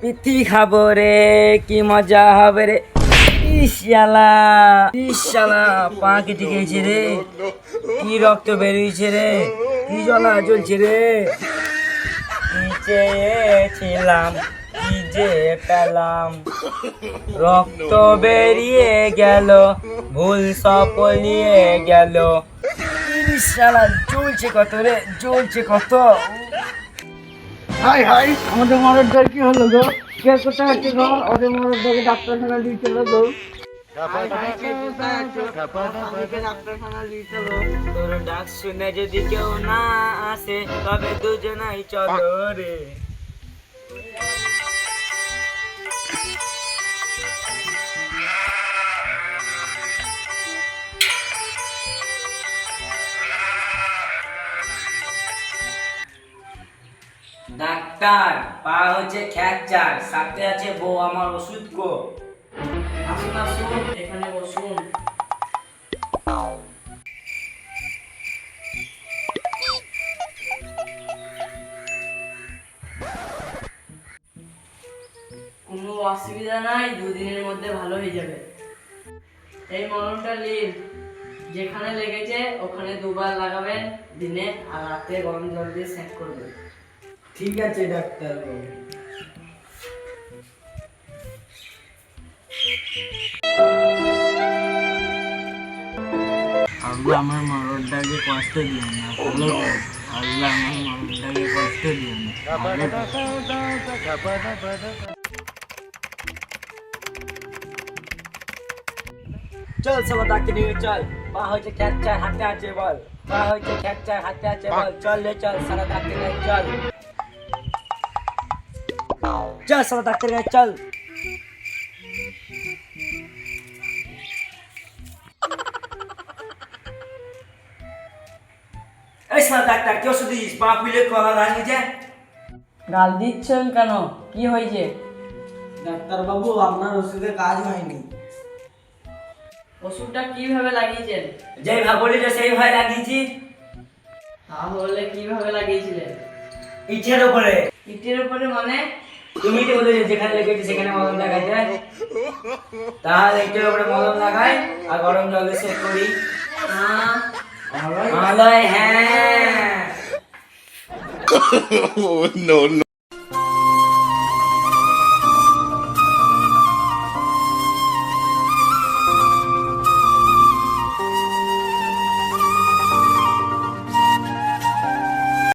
পিথি খাব রে, কি মজা হবে রে। ইশালা ইশালা পা কেটে গেছে রে। কি রক্ত বেরিয়েছে রে, কি জ্বলা জ্বলছে রে। কি যে পেলাম রক্ত বেরিয়ে গেল, ভুল সপলিয়ে গেল। ইশালা জ্বলছে কত রে, জ্বলছে কত। হাই হাই, আমাদের মরদটার কি হলো গো? কে কোথায় আছে গো? ওদের মরদটাকে ডাক্তারখানা দিয়ে চলো গো। ডাক শুনে যদি কেউ না আসে, তবে দুজনাই চলো রে। ডাক্তার, পা হচ্ছে খ্যাচার সাথে আছে বউ, আমার ওষুধ গো। আসুন আসুন, এখানে বসুন। কোনো অসুবিধা নাই, দুদিনের মধ্যে ভালো হয়ে যাবে। এই মলমটা নিন। যেখানে লেগেছে, ওখানে দুবার লাগাবেন, দিনে আর রাতে গরম জল দিয়ে সেট করবেন। ঠিক আছে ডাক্তার আল্লাহ আমার মরদটাকে কষ্ট দিও না ভালো আল্লাহ আমার মরদটাকে কষ্ট দিও না। চল সব ডাক্তার নিয়ে চল পা হচ্ছে খ্যাচার হাতে আছে বল পা হচ্ছে খ্যাচার হাতে আছে বল চল রে চল সারা ডাক্তার নিয়ে চল। চল সারা ডাক্তার নিয়ে চল। এই সারা ডাক্তার কি ওষুধ দিস? পা ফুলে কলা দাঁড়িয়ে যায় গাল দিচ্ছেন কেন? কি হয়েছে? ডাক্তারবাবু আপনার ওষুধে কাজ হয়নি। ওষুধটা কীভাবে লাগিয়েছেন? যেই ভাব বলেছে সেই ভয় লাগিয়েছি। তাহলে কীভাবে লাগিয়েছিলেন? ইচ্ছের উপরে। ইটের উপরে মানে? তুমি তো বলে যেখানে লেগেছে সেখানে মলম লাগাই যায় তাহলে একটু ওপরে মলম লাগাই আর গরম জলে সেট করি। হ্যাঁ। হ্যাঁ.